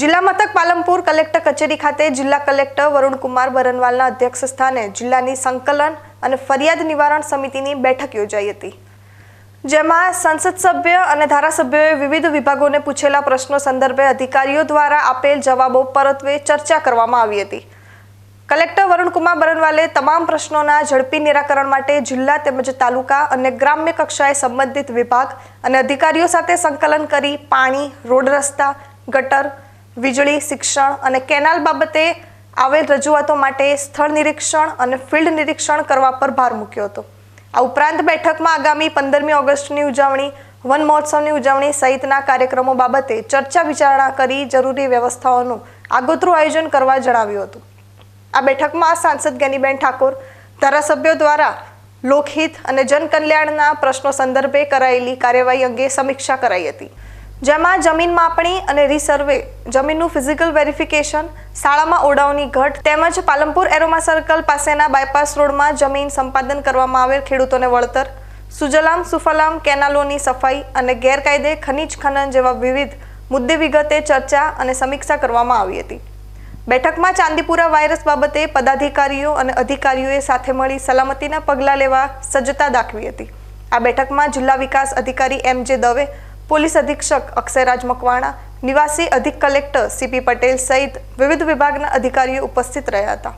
જિલ્લા મથક પાલનપુર કલેક્ટર કચેરી ખાતે જિલ્લા કલેક્ટર વરુણકુમાર બરનવાલના અધ્યક્ષ સ્થાને જિલ્લાની સંકલન અને ફરિયાદ નિવારણ સમિતિની બેઠક યોજાઈ હતી. જેમાં સંસદ સભ્ય અને ધારાસભ્યોએ વિવિધ વિભાગોને પૂછેલા પ્રશ્નો સંદર્ભે અધિકારીઓ દ્વારા આપેલ જવાબો પરત્વે ચર્ચા કરવામાં આવી હતી. કલેક્ટર વરુણકુમાર બરનવાલે તમામ પ્રશ્નોના ઝડપી નિરાકરણ માટે જિલ્લા તેમજ તાલુકા અને ગ્રામ્ય કક્ષાએ સંબંધિત વિભાગ અને અધિકારીઓ સાથે સંકલન કરી પાણી, રોડ રસ્તા, ગટર વીજળી, શિક્ષણ અને કેનાલ બાબતે આવેલ રજૂઆતો માટે સ્થળ નિરીક્ષણ અને ફિલ્ડ નિરીક્ષણ કરવા પર ભાર મૂક્યો હતો. આ ઉપરાંત બેઠકમાં આગામી પંદરમી ઓગસ્ટની ઉજવણી, વન મહોત્સવની ઉજવણી સહિતના કાર્યક્રમો બાબતે ચર્ચા વિચારણા કરી જરૂરી વ્યવસ્થાઓનું આગોતરું આયોજન કરવા જણાવ્યું હતું. આ બેઠકમાં સાંસદ ગેનીબેન ઠાકોર, ધારાસભ્યો દ્વારા લોકહિત અને જનકલ્યાણના પ્રશ્નો સંદર્ભે કરાયેલી કાર્યવાહી અંગે સમીક્ષા કરાઈ હતી. જેમાં જમીન માપણી અને રીસર્વે જમીનનું ફિઝિકલ વેરિફિકેશન શાળામાં ઓરડાઓની ઘટ તેમજ પાલનપુર એરોમા સર્કલ પાસેના બાયપાસ રોડમાં જમીન સંપાદન કરવામાં આવેલ ખેડૂતોને વળતર, સુજલામ, સુફલામ, કેનાલોની સફાઈ અને ગેરકાયદે ખનીજ ખનન જેવા વિવિધ મુદ્દે વિગતે ચર્ચા અને સમીક્ષા કરવામાં આવી હતી. બેઠકમાં ચાંદીપુરા વાયરસ બાબતે પદાધિકારીઓ અને અધિકારીઓએ સાથે મળી સલામતીના પગલાં લેવા સજ્જતા દાખવી હતી. આ બેઠકમાં જિલ્લા વિકાસ અધિકારી એમ જે દવે પોલીસ અધિક્ષક અક્ષયરાજ મકવાણા નિવાસી અધિક કલેક્ટર સીપી પટેલ સહિત વિવિધ વિભાગના અધિકારીઓ ઉપસ્થિત રહ્યા હતા.